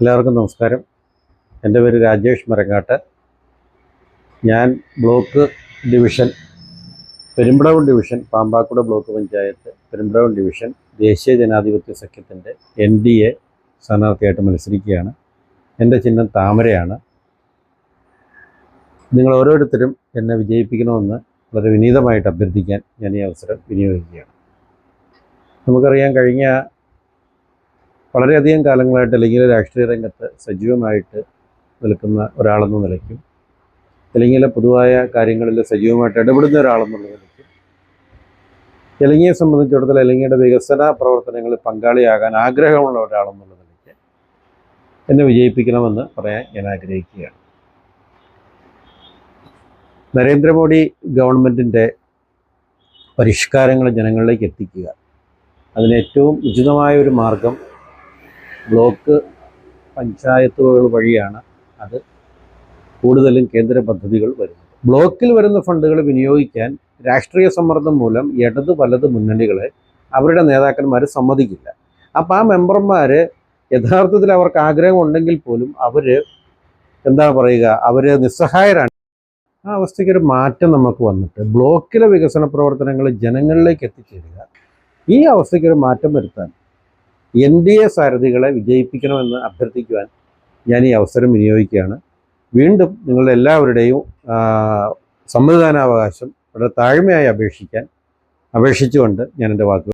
എല്ലാവർക്കും നമസ്കാരം. എന്റെ പേര് രാജേഷ് മരങ്ങാട്ട്. ഞാൻ block division Perumbadavam division Pampakuda block panchayat Perumbadavam division ദേശീയ ജനാധിപത്യ സഖ്യത്തിന്റെ എൻ ഡി എ സ്ഥാനാർത്ഥിയായിട്ട് മത്സരിക്കുകയാണ്. എന്റെ ചിഹ്നം താമരയാണ്. നിങ്ങൾ ഓരോരുത്തരും എന്നെ വിജയിപ്പിക്കണമെന്ന് വളരെ വിനീതമായിട്ട് അഭ്യർത്ഥിക്കാൻ ഞാൻ ഈ അവസരം വിനിയോഗിക്കുകയാണ്. നമുക്കറിയാം കഴിഞ്ഞ വളരെയധികം കാലങ്ങളായിട്ട് അല്ലെങ്കിൽ രാഷ്ട്രീയ രംഗത്ത് സജീവമായിട്ട് നിൽക്കുന്ന ഒരാളെന്ന നിലയ്ക്കും അല്ലെങ്കിൽ പൊതുവായ കാര്യങ്ങളിൽ സജീവമായിട്ട് ഇടപെടുന്ന ഒരാളെന്നുള്ള നിലയ്ക്കും തെലുങ്കിയെ സംബന്ധിച്ചിടത്തോളം തെലുങ്കിയുടെ വികസന പ്രവർത്തനങ്ങളിൽ പങ്കാളിയാകാൻ ആഗ്രഹമുള്ള ഒരാളെന്നുള്ള നിലയ്ക്ക് എന്നെ വിജയിപ്പിക്കണമെന്ന് പറയാൻ ഞാൻ ആഗ്രഹിക്കുകയാണ്. നരേന്ദ്രമോദി ഗവൺമെന്റിന്റെ പരിഷ്കാരങ്ങൾ ജനങ്ങളിലേക്ക് എത്തിക്കുക അതിന് ഏറ്റവും ഉചിതമായ ഒരു മാർഗം ബ്ലോക്ക് പഞ്ചായത്തുകൾ വഴിയാണ് അത് കൂടുതലും കേന്ദ്ര പദ്ധതികൾ വരുന്നത്. ബ്ലോക്കിൽ വരുന്ന ഫണ്ടുകൾ വിനിയോഗിക്കാൻ രാഷ്ട്രീയ സമ്മർദ്ദം മൂലം ഇടത് വലത് മുന്നണികളെ അവരുടെ നേതാക്കന്മാർ സമ്മതിക്കില്ല. അപ്പം ആ മെമ്പർമാർ യഥാർത്ഥത്തിൽ അവർക്ക് ആഗ്രഹം ഉണ്ടെങ്കിൽ പോലും അവർ എന്താ പറയുക അവർ നിസ്സഹായരാണ്. ആ അവസ്ഥയ്ക്ക് ഒരു മാറ്റം നമുക്ക് വന്നിട്ട് ബ്ലോക്കിലെ വികസന പ്രവർത്തനങ്ങൾ ജനങ്ങളിലേക്ക് എത്തിച്ചേരുക. ഈ അവസ്ഥയ്ക്ക് ഒരു മാറ്റം വരുത്താൻ എൻ ഡി എ സാരഥികളെ വിജയിപ്പിക്കണമെന്ന് അഭ്യർത്ഥിക്കുവാൻ ഞാൻ ഈ അവസരം വിനിയോഗിക്കുകയാണ്. വീണ്ടും നിങ്ങളുടെ എല്ലാവരുടെയും സമ്മതിദാനാവകാശം വളരെ താഴ്മയായി അപേക്ഷിക്കാൻ അപേക്ഷിച്ചുകൊണ്ട് ഞാൻ എന്റെ വാക്കുകൾ